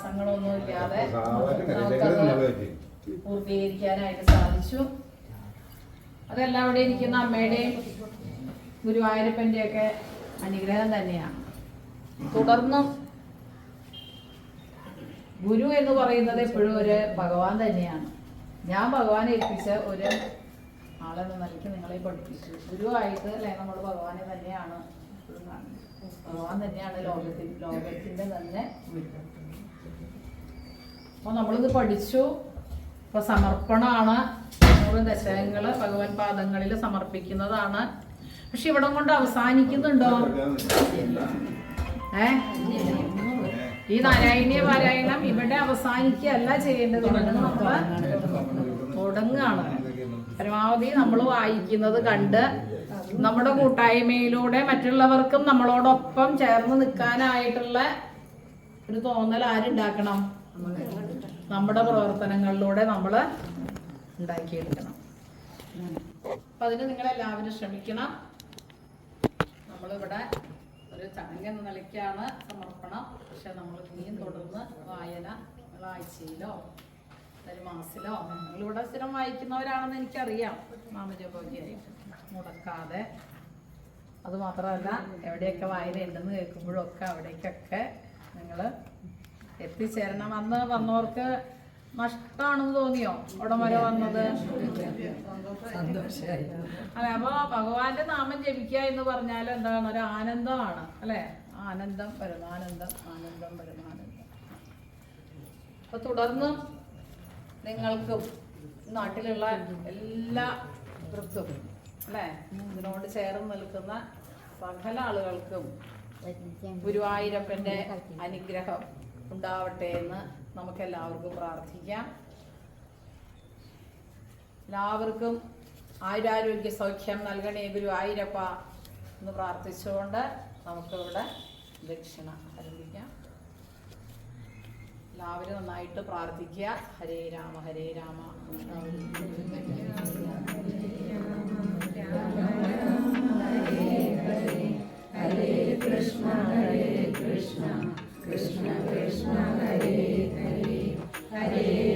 തടസ്സങ്ങളൊന്നും ഇല്ലാതെ പൂർത്തീകരിക്കാനായിട്ട് സാധിച്ചു. അതെല്ലാം അവിടെ ഇരിക്കുന്ന അമ്മയുടെയും ഗുരുവായൂരപ്പന്റെ ഒക്കെ അനുഗ്രഹം തന്നെയാണ്. തുടർന്നും ഗുരു എന്ന് പറയുന്നത് എപ്പോഴും ഒരു ഭഗവാൻ തന്നെയാണ്. ഞാൻ ഭഗവാനെ ഏൽപ്പിച്ച ഒരു ആളെന്ന നിലയ്ക്ക് നിങ്ങളെ പഠിപ്പിച്ചു. ഗുരുവായിട്ട് അല്ലെ നമ്മൾ ഭഗവാനെ തന്നെയാണ് ഭഗവാൻ തന്നെയാണ് ലോകത്തിൽ ലോകത്തിന്റെ തന്നെ ഗുരു. അപ്പോൾ നമ്മളിത് പഠിച്ചു. ഇപ്പോൾ സമർപ്പണമാണ് നൂറ് ദശകങ്ങൾ ഭഗവാൻ പാദങ്ങളിൽ സമർപ്പിക്കുന്നതാണ്. പക്ഷെ ഇവിടെ കൊണ്ട് അവസാനിക്കുന്നുണ്ടോ? ഏ? ഈ നാരായണീയ പാരായണം ഇവിടെ അവസാനിക്കുകയല്ല ചെയ്യേണ്ടത്. നമ്മൾ തുടങ്ങുകയാണ്. പരമാവധി നമ്മൾ വായിക്കുന്നത് കണ്ട് നമ്മുടെ കൂട്ടായ്മയിലൂടെ മറ്റുള്ളവർക്കും നമ്മളോടൊപ്പം ചേർന്ന് നിൽക്കാനായിട്ടുള്ള ഒരു തോന്നൽ ആരുണ്ടാക്കണം? നമ്മുടെ പ്രവർത്തനങ്ങളിലൂടെ നമ്മൾ ഉണ്ടാക്കിയെടുക്കണം. അപ്പൊ അതിന് നിങ്ങളെല്ലാവരും ശ്രമിക്കണം. നമ്മളിവിടെ ഒരു ചടങ്ങെന്ന നിലയ്ക്കാണ് സമർപ്പണം. പക്ഷെ നമ്മൾ ഇനിയും തുടർന്ന് വായന ആഴ്ചയിലോ ഒരു മാസത്തിലോ നിങ്ങളിവിടെ സ്ഥിരം വായിക്കുന്നവരാണെന്ന് എനിക്കറിയാം. ഭാഗ്യായി മുടക്കാതെ. അത് മാത്രമല്ല എവിടെയൊക്കെ വായന ഉണ്ടെന്ന് കേൾക്കുമ്പോഴൊക്കെ അവിടേക്കൊക്കെ നിങ്ങൾ എത്തിച്ചേരണം. അന്ന് വന്നവർക്ക് നഷ്ടമാണെന്ന് തോന്നിയോ? അവിടെ വരെ വന്നത്? അല്ലെ അപ്പൊ ഭഗവാന്റെ നാമം ജപിക്കുക എന്ന് പറഞ്ഞാൽ എന്താണ്? ഒരു ആനന്ദമാണ് അല്ലെ? ആനന്ദം പരമാനന്ദം ആനന്ദം പരമാനന്ദം. അപ്പൊ തുടർന്ന് നിങ്ങൾക്കും നാട്ടിലുള്ള എല്ലാ വൃത്തും അല്ലെ? ഇതിനോട് ചേർന്ന് നിൽക്കുന്ന സകല ആളുകൾക്കും ഗുരുവായൂരപ്പന്റെ അനുഗ്രഹം. ഉണ്ടാവട്ടെ എന്ന് നമുക്കെല്ലാവർക്കും പ്രാർത്ഥിക്കാം. എല്ലാവർക്കും ആയുരാരോഗ്യ സൗഖ്യം നൽകണേ ഗുരു ആയിരപ്പ എന്ന് പ്രാർത്ഥിച്ചുകൊണ്ട് നമുക്കിവിടെ ദക്ഷിണ ആരംഭിക്കാം. എല്ലാവരും നന്നായിട്ട് പ്രാർത്ഥിക്കുക. ഹരേ രാമ ഹരേ രാമ. ഹരേ കൃഷ്ണ ഹരേ Krishna. Krishna Krishna Hari, Hari, Hari.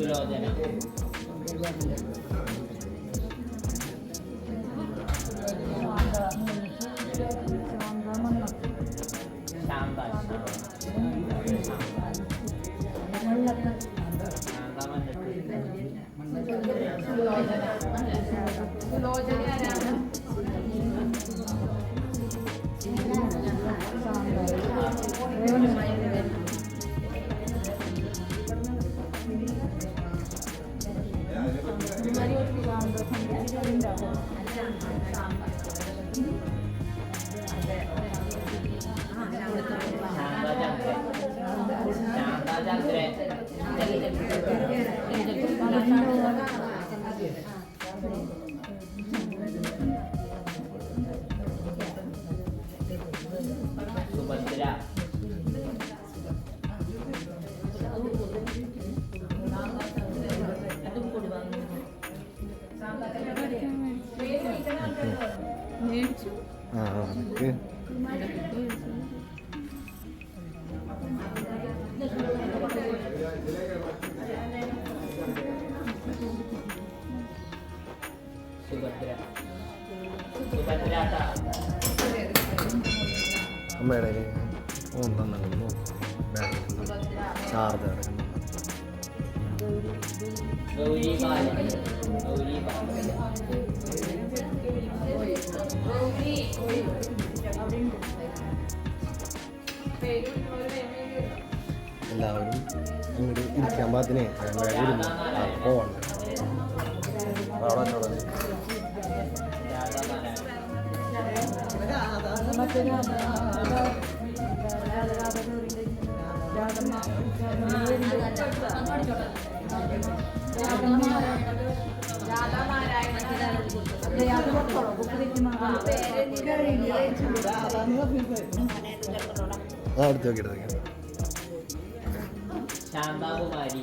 Blow them up. അമ്മയുടെ ഒന്നെണ്ണ ചാർജ് എല്ലാവരും ഇങ്ങോട്ട് ഇരിക്കാൻ പാത്തിനെ പോകണ്ട അവിടെ ആ എടുത്ത് നോക്കി എടുത്ത് നോക്കി Shanthakumari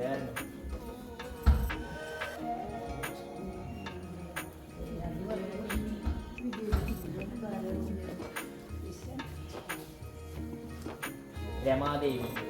Değer mi? Rema Devi.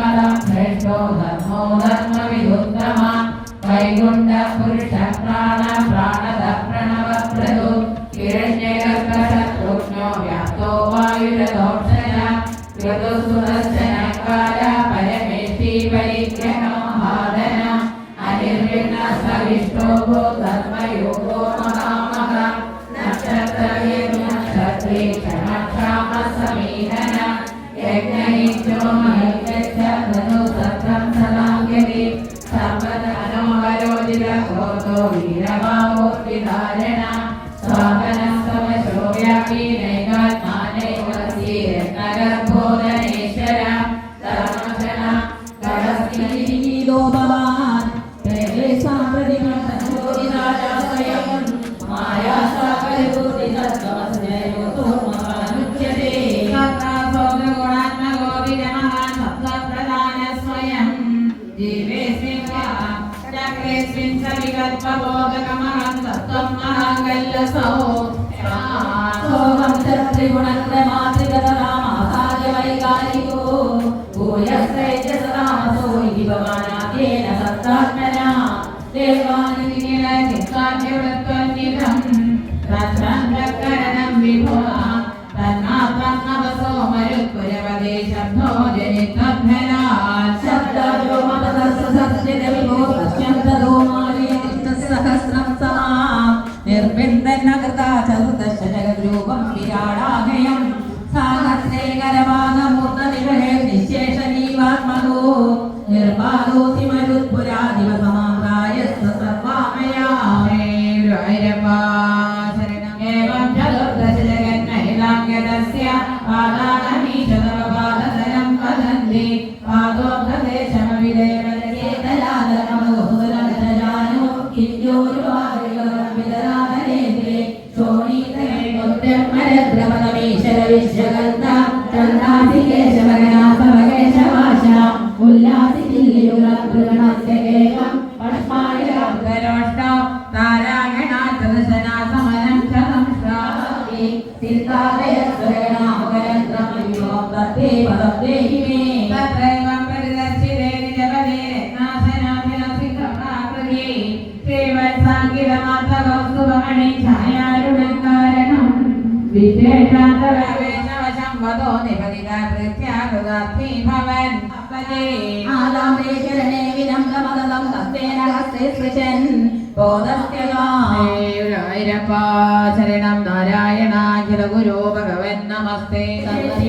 श्रेष्ठो धर्मो धर्म विदुत्तम वैकुण्ठ पुरुष प्राण प्राणद प्रणव प्रदु हिरण्यगर्भशत्रुघ्नो व्याप्तो वायुरदोक्षय ऋतुसुरश्चनकाय परमेष्टि परिग्रहमहादन अनिर्विघ्नसविष्टो भूत മംഗളസോ ത്രിഗുണന്തമാതൃകതരാമാകാര്യവൈകാരികോ ഭൂയസ്തേജസതാമസോ ഇതി ഭവാനാദ്യേന സത്താത്മനാ ദേവാനുവിനെ നിസ്കാര്യവൃത്തി ബോധ്യമായി ഒരു ആ ദിവസം मे चिन्तादेश्वरेण हुगयन्त्रं लिङ्गो तद्धे परं देहि मे तत्रैवं परिदर्शिते निजपदे नाशनाभिलसिकप्राकृति श्रीवत्साङ्गिरमात्रगौस्तुभमणि छायारुणकारणं विशेषान्तरवेशवशं वदो निपदिता प्रत्यानुदात्ति भवन् आदाम्बे शरणे विनम्रमदलं हस्तेन हस्ते स्पृशन् बोधस्त्यगा ഗുരുവായൂരപ്പ ശരണം നാരായണാഖില ഗുരു ഭഗവൻ നമസ്തേ ശക്തി